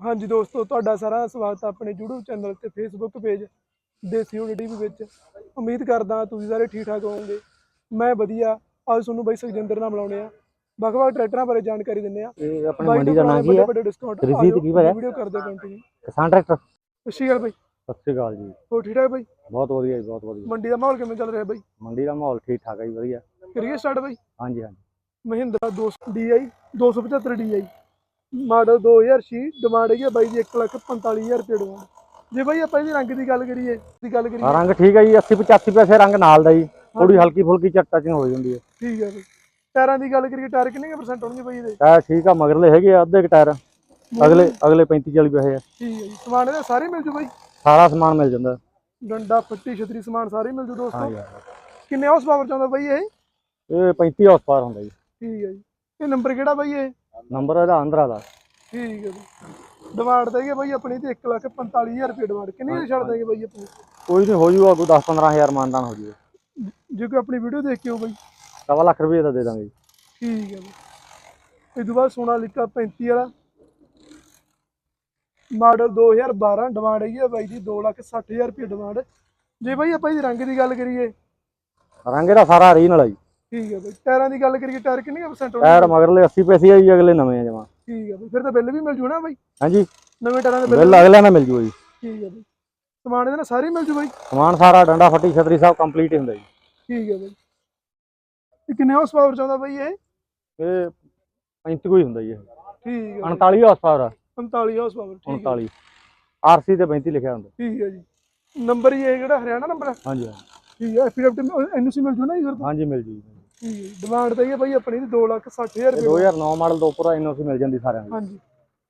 ਹਾਂਜੀ ਦੋਸਤੋ ਤੁਹਾਡਾ ਸਾਰਾ ਸਵਾਗਤ ਆਪਣੇ YouTube ਚੈਨਲ ਤੇ Facebook ਪੇਜ ਦੇਸੀ ਓਡੀਟੀਵੀ ਵਿੱਚ। ਉਮੀਦ ਕਰਦਾ ਤੁਸੀਂ ਸਾਰੇ ਠੀਕ ਠਾਕ ਹੋਵੋਗੇ। ਮੈਂ ਵਧੀਆ ਅੱਜ ਤੁਹਾਨੂੰ ਬਾਈ ਸੁਖਜਿੰਦਰ ਨਾਲ ਮਿਲਾਉਣੇ ਆ। ਵੱਖ ਵੱਖ ਟਰੈਕਟਰਾਂ ਬਾਰੇ ਜਾਣਕਾਰੀ ਦਿੰਨੇ ਆ। ਇਹ ਆਪਣੀ ਮੰਡੀ ਦਾ ਨਾਂ ਕੀ ਹੈ ਵੱਡੇ ਡਿਸਕਾਊਂਟ ਰਸੀਦ ਕੀ ਭਾਇਆ? ਵੀਡੀਓ ਕਰਦੇ ਕੰਟੀਨਿਊ ਕਿਸਾਨ ਟਰੈਕਟਰ। ਸਤਿ ਸ਼੍ਰੀ ਅਕਾਲ ਬਾਈ। ਸਤਿ ਸ਼੍ਰੀ ਅਕਾਲ ਜੀ। ਹੋ ਠੀਕ ਠਾਕ ਬਾਈ? ਬਹੁਤ ਵਧੀਆ ਜੀ ਬਹੁਤ ਵਧੀਆ। ਮੰਡੀ ਦਾ ਮਾਹੌਲ ਕਿਵੇਂ ਚੱਲ ਰਿਹਾ ਬਾਈ? ਮੰਡੀ ਦਾ ਮਾਹੌਲ ਠੀਕ ਠਾਕ ਹੈ ਜੀ ਵਧੀਆ। ਕਰੀਏ ਸਟਾਰਟ ਬਾਈ? ਹਾਂਜੀ ਹਾਂਜੀ। Mahindra 200 DI 275 DI model 2006 demand ਹੈਗੀ ਆ ਬਾਈ ਦੀ 145000 ਰੁਪਏ ਡਿਮਾਂਡ ਜੇ ਬਾਈ ਆਪਾਂ ਇਹਦੀ ਰੰਗ ਦੀ ਗੱਲ ਕਰੀਏ ਦੀ ਗੱਲ ਕਰੀਏ। ਰੰਗ ਠੀਕ ਹੈ ਜੀ 80 85 ਪੈਸੇ ਰੰਗ ਨਾਲ ਦਾ ਜੀ। ਥੋੜੀ ਹਲਕੀ ਫੁਲਕੀ ਚੱਟ ਟਚਿੰਗ ਹੋ ਜਾਂਦੀ ਹੈ ਠੀਕ ਹੈ ਬਾਈ ਟਾਇਰਾਂ ਦੀ ਗੱਲ ਕਰੀਏ ਟਾਇਰ ਕਿੰਨੇ ਪਰਸੈਂਟ ਹੋਣਗੇ ਬਾਈ ਇਹਦੇ? ਟਾਇਰ ਠੀਕ ਆ ਮਗਰਲੇ ਹੈਗੇ ਆ ਅੱਧੇ ਟਾਇਰ। ਅਗਲੇ ਅਗਲੇ 35 40 ਪੈਸੇ ਆ। ਠੀਕ ਹੈ ਜੀ। ਸਮਾਨ ਇਹਦਾ ਸਾਰੇ ਮਿਲ ਜੂ ਬਾਈ? ਸਾਰਾ ਸਮਾਨ ਮਿਲ ਜਾਂਦਾ। ਡੰਡਾ ਫੱਟੀ ਛਤਰੀ ਸਮਾਨ ਸਾਰੇ ਮਿਲ ਜੂ ਦੋਸਤੋ। ਕਿੰਨੇ ਹਾਊਸ ਪਾਵਰ ਚਾਹੁੰਦਾ ਬਾਈ ਇਹ? ਇਹ 35 ਹਾਰਸ ਪਾਵਰ ਹੁੰਦਾ ਜੀ। ਠੀਕ ਹੈ ਜੀ। ਇਹ ਨੰਬਰ ਕਿਹੜਾ ਬਾਈ ਇਹ? ਨੰਬਰ ਇਹਦਾ ਅੰਦਰਾ ਦਾ। ਠੀਕ ਹੈ ਬਾਈ ਡਿਮਾਂਡ ਤਾਂ ਹੈਗੀ ਬਾਈ ਆਪਣੀ ਤੇ 145000 ਰੁਪਏ ਡਿਮਾਂਡ। ਕਿੰਨੀ ਕੁ ਛੱਡ ਦਾਂਗੇ ਬਾਈ ਆਪਣੀ? ਕੋਈ ਨਹੀਂ ਹੋ ਜੂਗਾ ਕੋਈ 10 15000 ਮਾਨਦਾਨ ਹੋ ਜੂਗਾ। ਜੇ ਕੋਈ ਆਪਣੀ ਵੀਡੀਓ ਦੇਖ ਕੇ ਹੋ ਬਾਈ। ਸਵਾ ਲੱਖ ਰੁਪਏ ਦਾ ਦੇ ਦਾਂਗੇ ਜੀ। ਠੀਕ ਹੈ ਬਾਈ ਤੋਂ ਬਾਅਦ ਸੋਨਾਲੀਕਾ 35 ਵਾਲਾ। ਮਾਡਲ 2012 ਡਿਮਾਂਡ ਹੈਗੀ ਆ ਬਾਈ ਦੀ 260000 ਰੁਪਏ ਡਿਮਾਂਡ। ਜੇ ਬਾਈ ਆਪਾਂ ਇਹਦੀ ਰੰਗ ਦੀ ਗੱਲ ਕਰੀਏ। ਰੰਗ ਇਹਦਾ ਸਾਰਾ ਰੀਜਨਲ ਆ ਜੀ। ਠੀਕ ਹੈ ਬਾਈ। ਟਾਇਰਾਂ ਦੀ ਗੱਲ ਕਰੀਏ ਟਾਇਰ ਕਿੰਨੇ ਪਰਸੈਂਟ ਹੋਣਗੇ? ਟਾਇਰ ਮਗਰਲੇ 80 ਪੈਸੇ ਆ ਜੀ ਅਗਲੇ ਨਵੇਂ ਆ ਜਮਾ। ਠੀਕ ਹੈ ਬਾਈ ਫਿਰ ਤਾਂ ਬਿੱਲ ਵੀ ਮਿਲ ਜੂ ਨਾ ਬਾਈ। ਹਾਂਜੀ। ਨਵੇਂ ਟਾਇਰਾਂ ਦੇ ਬਿੱਲ ਬਿੱਲ ਅਗਲੇ ਨਾਲ ਮਿਲ ਜੂਗਾ ਜੀ। ਠੀਕ ਹੈ ਬਾਈ। ਸਮਾਨ ਇਹਦੇ ਨਾਲ ਸਾਰੇ ਮਿਲ ਜੂ ਬਾਈ? ਸਮਾਨ ਸਾਰਾ ਡੰਡਾ ਫੱਟੀ ਛਤਰੀ ਸਭ ਕੰਪਲੀਟ ਹੀ ਹੁੰਦਾ ਜੀ। ਠੀਕ ਹੈ ਬਾਈ। ਇਹ ਕਿੰਨੇ ਹਾਊਸ ਪਾਵਰ ਚਾਹੁੰਦਾ ਬਾਈ ਇਹ? ਇਹ 35 ਕੋਈ ਹੁੰਦਾ ਜੀ ਇਹ। ਠੀਕ ਹੈ ਬਾਈ। 39 ਹਾਰਸ ਪਾਵਰ ਆ। 39 ਹਾਊਸ ਪਾਵਰ ਠੀਕ ਹੈ 39 ਆਰਸੀ ਤੇ 35 ਲਿਖਿਆ ਹੁੰਦਾ। ਠੀਕ ਹੈ ਜੀ। ਨੰਬਰ ਹੀ ਇਹ ਜਿਹੜਾ ਹਰਿਆਣਾ ਨੰਬਰ ਹੈ ਹਾਂਜੀ। ਹਾਂਜੀ ਠੀਕ ਹੈ ਐਫੀਡੈਵਿਟ ਐਨਓਸੀ ਮਿਲ ਜੂ ਨਾ ਜੀ ਫਿਰ ਤਾਂ? ਹਾਂਜੀ ਮਿਲ ਜੂ ਜੀ। ਠੀਕ ਹੈ ਡਿਮਾਂਡ ਤਾਂ ਇਹ ਬਾਈ ਆਪਣੀ ਦੀ 260000 ਇਹ ਰੁਪਏ 2009 ਮਾਡਲ ਤੋਂ ਉੱਪਰ ਐਨਓਸੀ ਮਿਲ ਜਾਂਦੀ ਸਾਰਿਆਂ ਦੀ। ਹਾਂਜੀ।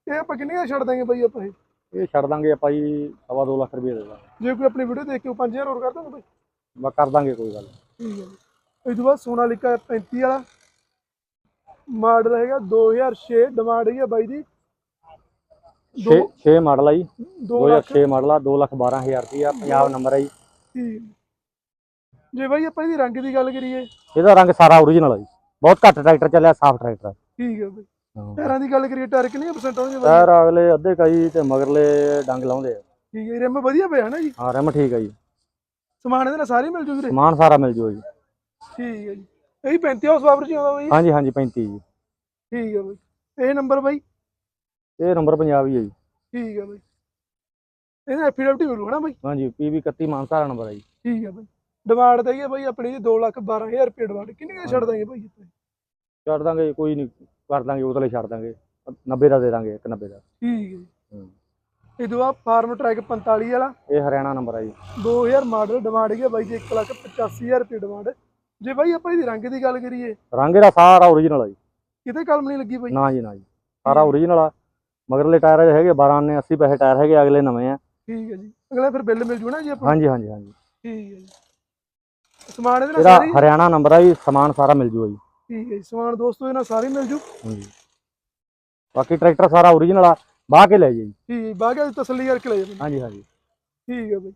ਇਹ ਆਪਾਂ ਕਿੰਨੇ ਦਾ ਛੱਡ ਦਾਂਗੇ ਬਾਈ ਆਪਾਂ ਇਹ? ਇਹ ਛੱਡ ਦਾਂਗੇ ਆਪਾਂ ਜੀ ਸਵਾ ਦੋ ਲੱਖ ਰੁਪਏ ਦੇ ਦਾਂਗੇ। ਜੇ ਕੋਈ ਆਪਣੀ ਵੀਡੀਓ ਦੇਖ ਕੇ 5000 ਹੋਰ ਕਰ ਦੋਗੇ ਬਾਈ? ਬਸ ਕਰ ਦਾਂਗੇ ਕੋਈ ਗੱਲ ਨੀ। ਠੀਕ ਹੈ ਇਸ ਤੋਂ ਬਾਅਦ ਸੋਨਾਲੀਕਾ 35 ਵਾਲਾ। ਮਾਡਲ ਹੈਗਾ 2006 ਡਿਮਾਂਡ ਹੈਗੀ ਬਾਈ ਦੀ। ਛੇ 6 ਮਾਡਲ ਆ ਜੀ। 2 ਲੱਖ। 2006 ਮਾਡਲ ਆ 2 ਲੱਖ 12000 ਰੁਪਇਆ ਪੰਜਾਬ ਨੰਬਰ ਆ ਜੀ। ਠੀਕ। ਜੇ ਬਾਈ ਆਪਾਂ ਇਹਦੀ ਰੰਗ ਦੀ ਗੱਲ ਕਰੀਏ। ਇਹਦਾ ਰੰਗ ਸਾਰਾ ਓਰੀਜਨਲ ਆ ਜੀ। ਬਹੁਤ ਘੱਟ ਟਰੈਕਟਰ ਚੱਲਿਆ ਸਾਫ਼ ਟਰੈਕਟਰ ਆ। ਠੀਕ ਹੈ ਬਾਈ। ਹਾਂ। ਟਾਇਰਾਂ ਦੀ ਗੱਲ ਕਰੀਏ ਟਾਇਰ ਕਿੰਨੇ ਪਰਸੈਂਟ ਹੋਣਗੇ ਬਾਈ? ਟਾਇਰ ਅਗਲੇ ਅੱਧੇ ਕਾਈ ਤੇ ਮਗਰਲੇ ਡੰਗ ਲਾਉਂਦੇ ਆ। ਠੀਕ ਹੈ ਰਿਮ ਵਧੀਆ ਪਿਆ ਨਾ ਜੀ? ਹਾਂ ਰਿਮ ਠੀਕ ਆ ਜੀ। ਸਮਾਨ ਇਹਦੇ ਨਾਲ ਸਾਰੇ ਮਿਲ ਜੂ ਵੀਰੇ? ਸਮਾਨ ਸਾਰਾ ਮਿਲ ਜੂਗਾ ਜੀ। ਠੀਕ ਹੈ ਜੀ। ਇਹ 35 ਹਾਊਸ ਪਾਵਰ ਚ ਹੀ ਆਉਂਦਾ ਬਾਈ? ਹਾਂਜੀ ਹਾਂਜੀ 35 ਜੀ। ਠੀਕ ਹੈ ਬਾਈ। ਇਹ ਨੰਬਰ ਬਾਈ? ਇਹ ਨੰਬਰ ਪੰਜਾਬ ਹੀ ਹੈ ਜੀ। ਠੀਕ ਹੈ ਬਾਈ। ਇਹਦਾ ਐਫੀਡੈਵਿਟ ਮਿਲੂ ਹਨਾ ਬਾਈ? ਹਾਂਜੀ ਪੀਵੀ 31 ਮਾਨਸਾਰਾ ਨੰਬਰ ਆ ਜੀ। ਠੀਕ ਹੈ ਬਾਈ। ਡਿਮਾਂਡ ਤਾਂ ਇਹ ਹੈ ਬਾਈ ਆਪਣੀ ਦੀ 2 ਲੱਖ 12000 ਰੁਪਏ ਡਿਮਾਂਡ। ਕਿੰਨੇ ਕੁ ਛੱਡ ਦਾਂਗੇ ਬਾਈ ਇੱਥੇ? ਛੱਡ ਦਾਂਗੇ ਕੋਈ ਨਹੀਂ ਕਰ ਦਾਂਗੇ ਉਤਲੇ ਛੱਡ ਦਾਂਗੇ। 90 ਦਾ ਦੇ ਦਾਂਗੇ 190 ਦਾ। ਠੀਕ ਹੈ ਜੀ। ਹੂੰ। ਇਹ ਫਾਰਮ ਟਰੈਕ 45 ਵਾਲਾ। ਇਹ ਹਰਿਆਣਾ ਨੰਬਰ ਆ ਜੀ। 2000 ਮਾਡਲ ਡਿਮਾਂਡ ਹੈਗੀ ਬਾਈ ਦੀ 1 ਲੱਖ 85000 ਰੁਪਏ ਡਿਮਾਂਡ। ਜੇ ਬਾਈ ਆਪਾਂ ਇਹਦੀ ਰੰਗ ਦੀ ਗੱਲ ਕਰੀਏ ਰੰਗ ਇਹਦਾ ਸਾਰਾ ਓਰੀਜਨਲ ਆ ਜੀ। ਕਿਤੇ ਕਲਮ ਨਹੀਂ ਲੱਗੀ ਬਾਈ? ਨਾ ਜੀ ਨਾ ਜੀ। ਸਾਰਾ ਓਰੀਜਨਲ ਆ। ਮਗਰਲੇ ਟਾਇਰ ਹੈਗੇ 12 ਨੇ 80 ਪੈਸੇ ਟਾਇਰ ਹੈਗੇ ਅਗਲੇ ਨਵੇਂ ਆ। ਠੀਕ ਹੈ ਜੀ। ਅਗਲਾ ਫਿਰ ਬਿੱਲ ਮਿਲ ਜੂ ਨਾ ਜੀ ਆਪਾਂ ਹਾਂਜੀ ਹਾਂਜੀ ਹਾਂਜੀ। ਠੀਕ ਹੈ ਜੀ। ਸਮਾਨ ਇਹਦੇ ਨਾਲ ਇਹਦਾ ਸਾਰੀ? ਹਰਿਆਣਾ ਨੰਬਰ ਆ ਜੀ ਸਮਾਨ ਸਾਰਾ ਮਿਲ ਜੂਗਾ ਜੀ। ਠੀਕ ਹੈ ਜੀ ਸਮਾਨ ਦੋਸਤੋ ਇਹਨਾਂ ਸਾਰੀ ਮਿਲ ਜੂ? ਹਾਂਜੀ। ਬਾਕੀ ਟਰੈਕਟਰ ਸਾਰਾ ਓਰੀਜਨਲ ਆ ਬਾਹ ਕੇ ਲੈ ਜਾਈ ਠੀਕ ਹੈ ਬਾਗਾ ਦੀ ਤਸੱਲੀ ਕਰਕੇ ਲੈ ਜਾ ਹਾਂਜੀ ਹਾਂਜੀ। ਠੀਕ ਹੈ ਬਾਈ।